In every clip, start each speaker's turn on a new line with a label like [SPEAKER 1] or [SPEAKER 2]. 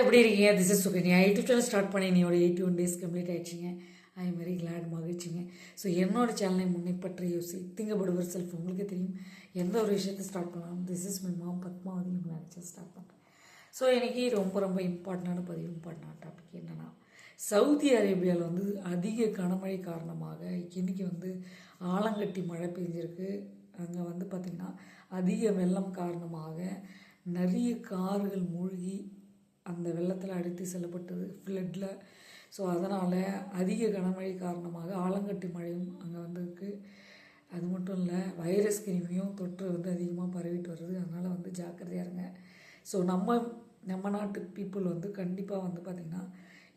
[SPEAKER 1] எப்படி இருக்கீங்க? This is Sukanya YouTube channel start பண்ணி என்னோட எயிட்டி ஒன் டேஸ் கம்ப்ளீட் ஆயிடுச்சிங்க. ஐ வெரி கிளாட் மகிழ்ச்சிங்க. ஸோ என்னோட சேனலை முன்னே பற்றி யோசி திங்கப்படுவர் செல்ஃப் உங்களுக்கு தெரியும். எந்த ஒரு விஷயத்தை ஸ்டார்ட் பண்ணலாம் this is my mom Padmavathi உங்களை நினச்சி ஸ்டார்ட் பண்ணுறேன் ஸோ எனக்கு ரொம்ப ரொம்ப இம்பார்ட்டண்டான பதிவு இம்பார்ட்டண்டான டாபிக் என்னென்னா சவுதி அரேபியாவில் வந்து அதிக கனமழை காரணமாக இன்றைக்கி வந்து ஆலங்கட்டி மழை பெஞ்சிருக்கு. அங்கே வந்து பார்த்திங்கன்னா அதிக வெள்ளம் காரணமாக நிறைய கார்கள் மூழ்கி அந்த வெள்ளத்தில் அடித்து செல்லப்பட்டது ஃப்ளட்டில் ஸோ அதனால் அதிக கனமழை காரணமாக ஆலங்கட்டி மழையும் அங்கே வந்திருக்கு. அது மட்டும் இல்லை வைரஸ் கிருமியும் தொற்று வந்து அதிகமாக பரவிட்டு வருது. அதனால் வந்து ஜாக்கிரதையாக இருங்க. ஸோ நம்ம நம்ம நாட்டு பீப்புள் வந்து கண்டிப்பாக வந்து பார்த்திங்கன்னா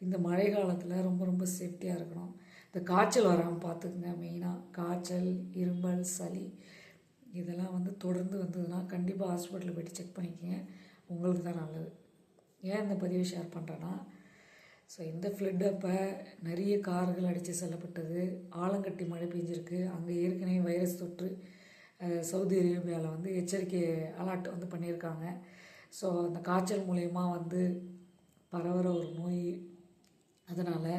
[SPEAKER 1] இந்த மழை காலத்தில் ரொம்ப ரொம்ப சேஃப்டியாக இருக்கணும். இந்த காய்ச்சல் வராமல் பார்த்துக்குங்க மெயினாக காய்ச்சல் இருமல் சளி இதெல்லாம் வந்து தொடர்ந்து வந்ததுன்னா கண்டிப்பாக ஹாஸ்பிட்டலில் போய்ட்டு செக் பண்ணிக்கோங்க. உங்களுக்கு தான் நல்லது. ஏன் இந்த பதிவை ஷேர் பண்ணுறேன்னா ஸோ இந்த ஃப்ளட் அப்போ நிறைய கார்கள் அடித்து செல்லப்பட்டது ஆலங்கட்டி மழை பெஞ்சிருக்கு அங்கே ஏற்கனவே வைரஸ் தொற்று சவுதி அரேபியாவில் வந்து எச்சரிக்கை அலர்ட் வந்து பண்ணியிருக்காங்க. ஸோ அந்த காய்ச்சல் மூலயமா வந்து பரவுகிற ஒரு நோய் அதனால்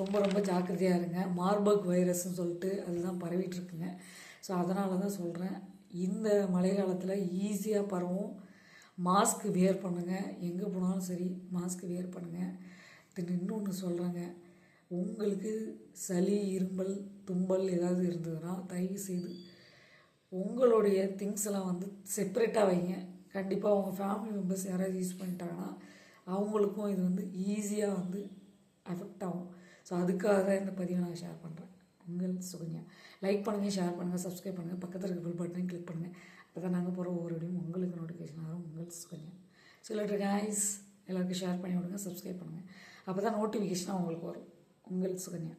[SPEAKER 1] ரொம்ப ரொம்ப ஜாக்கிரதையாக இருங்க. மார்பக் வைரஸ்ன்னு சொல்லிட்டு அதுதான் பரவிட்டுருக்குங்க ஸோ அதனால தான் சொல்கிறேன் இந்த மழை காலத்தில் ஈஸியாக பரவும். மாஸ்க் வியர் பண்ணுங்கள் எங்கே போனாலும் சரி மாஸ்க் வியர் பண்ணுங்கள் தென் இன்னொன்று சொல்கிறேங்க உங்களுக்கு சளி இரும்பல் தும்பல் ஏதாவது இருந்ததுன்னா தயவு செய்து உங்களுடைய திங்ஸ் எல்லாம் வந்து செப்பரேட்டாக வைங்க. கண்டிப்பாக உங்கள் ஃபேமிலி மெம்பர்ஸ் யாராவது யூஸ் பண்ணிட்டாங்கன்னா அவங்களுக்கும் இது வந்து ஈஸியாக வந்து அஃபெக்ட் ஆகும். ஸோ அதுக்காக தான் இந்த பதிவை நான் ஷேர் பண்ணுறேன் உங்கள் சுகன்யா. லைக் பண்ணுங்கள் ஷேர் பண்ணுங்கள் சப்ஸ்கிரைப் பண்ணுங்கள் பக்கத்தில் இருக்க பெல் பட்டன் கிளிக் பண்ணுங்கள் அப்போ தான் நாங்கள் போகிற ஒவ்வொரு வீடியும் உங்களுக்கு நோட்டிஃபிகேஷன் வரும் உங்கள் சுகன்யா சொல்லிட்டு இல்லாட்டி எல்லாருக்கும் ஷேர் பண்ணி விடுங்க சப்ஸ்கிரைப் பண்ணுங்கள் அப்போ தான் நோட்டிஃபிகேஷனாக உங்களுக்கு வரும். உங்கள் சுகன்யா.